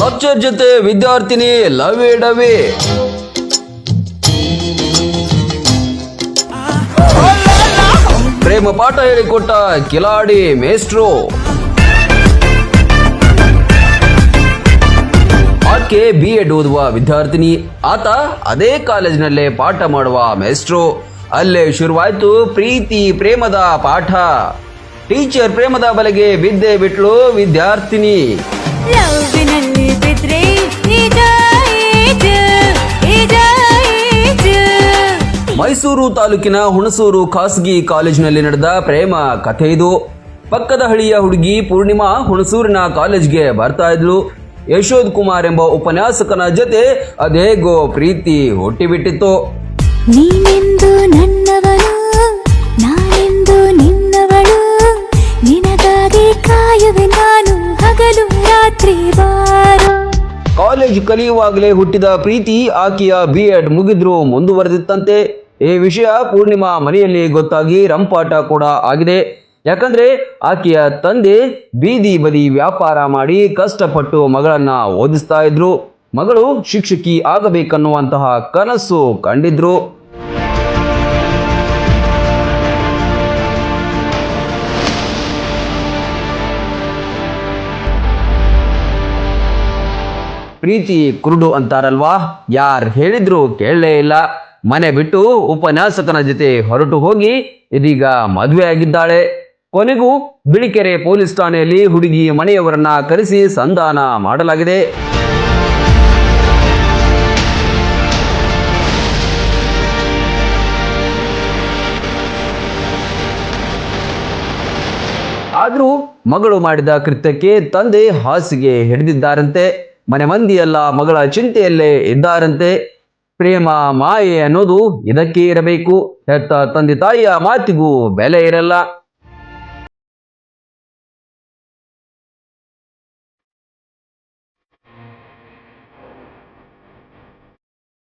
Lecture ಜೊತೆ ವಿದ್ಯಾರ್ಥಿನಿ ಲವೇ ಡವೇ. ಪ್ರೇಮ ಪಾಠ ಹೇಳಿಕೊಟ್ಟ ಕಿಲಾಡಿ ಮೇಸ್ಟ್ರು ಆಕೆ ಬಿ ಎಡ್ ಓದುವ ವಿದ್ಯಾರ್ಥಿನಿ, ಆತ ಅದೇ ಕಾಲೇಜಿನಲ್ಲೇ ಪಾಠ ಮಾಡುವ ಮೇಸ್ಟ್ರೋ ಅಲ್ಲೇ ಶುರುವಾಯ್ತು ಪ್ರೀತಿ ಪ್ರೇಮದ ಪಾಠ. ಟೀಚರ್ ಪ್ರೇಮದ ಬಲೆಗೆ ಬಿದ್ದೆ ಬಿಟ್ಲು ವಿದ್ಯಾರ್ಥಿನಿ. ಮೈಸೂರು ತಾಲೂಕಿನ ಹುಣಸೂರು ಖಾಸಗಿ ಕಾಲೇಜಿನಲ್ಲಿ ನಡೆದ ಪ್ರೇಮ ಕಥೆ ಇದು. ಪಕ್ಕದ ಹಳ್ಳಿಯ ಹುಡುಗಿ ಪೂರ್ಣಿಮಾ ಹುಣಸೂರಿನ ಕಾಲೇಜ್ಗೆ ಬರ್ತಾ ಇದ್ಲು. ಯಶೋದ್ ಕುಮಾರ್ ಎಂಬ ಉಪನ್ಯಾಸಕನ ಜೊತೆ ಅದೇಗೋ ಪ್ರೀತಿ ಹುಟ್ಟಿಬಿಟ್ಟಿತ್ತು. ನೀನೆಂದು ನನ್ನವಳು ನಾನೆಂದು ನಿನ್ನವಳು ನಿನಗಾಗಿ ಕಾಯುವೆ ನಾನು ಹಗಲು ರಾತ್ರಿ ಬಾರು. ಕಾಲೇಜ್ ಕಲಿಯುವಾಗಲೇ ಹುಟ್ಟಿದ ಪ್ರೀತಿ ಆಕೆಯ ಬಿ ಎಡ್ ಮುಗಿದ್ರು ಮುಂದುವರೆದಿತ್ತಂತೆ. ಈ ವಿಷಯ ಪೂರ್ಣಿಮಾ ಮನೆಯಲ್ಲಿ ಗೊತ್ತಾಗಿ ರಂಪಾಟ ಕೂಡ ಆಗಿದೆ. ಯಾಕಂದ್ರೆ ಆಕೆಯ ತಂದೆ ಬೀದಿ ಬದಿ ವ್ಯಾಪಾರ ಮಾಡಿ ಕಷ್ಟಪಟ್ಟು ಮಗಳನ್ನ ಓದಿಸ್ತಾ ಇದ್ರು. ಮಗಳು ಶಿಕ್ಷಕಿ ಆಗಬೇಕನ್ನುವಂತಹ ಕನಸು ಕಂಡಿದ್ರು. ಪ್ರೀತಿ ಕುರುಡು ಅಂತಾರಲ್ವಾ? ಯಾರು ಹೇಳಿದ್ರು ಕೇಳಲೇ ಇಲ್ಲ. ಮನೆ ಬಿಟ್ಟು ಉಪನ್ಯಾಸಕನ ಜೊತೆ ಹೊರಟು ಹೋಗಿ ಇದೀಗ ಮದುವೆ ಆಗಿದ್ದಾಳೆ ಕೊನೆಗೂ ಬಿಳಿಕೆರೆ ಪೊಲೀಸ್ ಠಾಣೆಯಲ್ಲಿ ಹುಡುಗಿ ಮನೆಯವರನ್ನ ಕರೆಸಿ ಸಂಧಾನ ಮಾಡಲಾಗಿದೆ. ಆದರೂ ಮಗಳು ಮಾಡಿದ ಕೃತ್ಯಕ್ಕೆ ತಂದೆ ಹಾಸಿಗೆ ಹಿಡಿದಿದ್ದಾರಂತೆ. ಮನೆ ಮಂದಿಯೆಲ್ಲ ಮಗಳ ಚಿಂತೆಯಲ್ಲೇ ಇದ್ದಾರಂತೆ. ಪ್ರೇಮ ಮಾಯೆ ಅನ್ನೋದು ಇದಕ್ಕೆ ಇರಬೇಕು. ಹೆತ್ತ ತಂದೆ ತಾಯಿಯ ಮಾತಿಗೂ ಬೆಲೆ ಇರಲ್ಲ.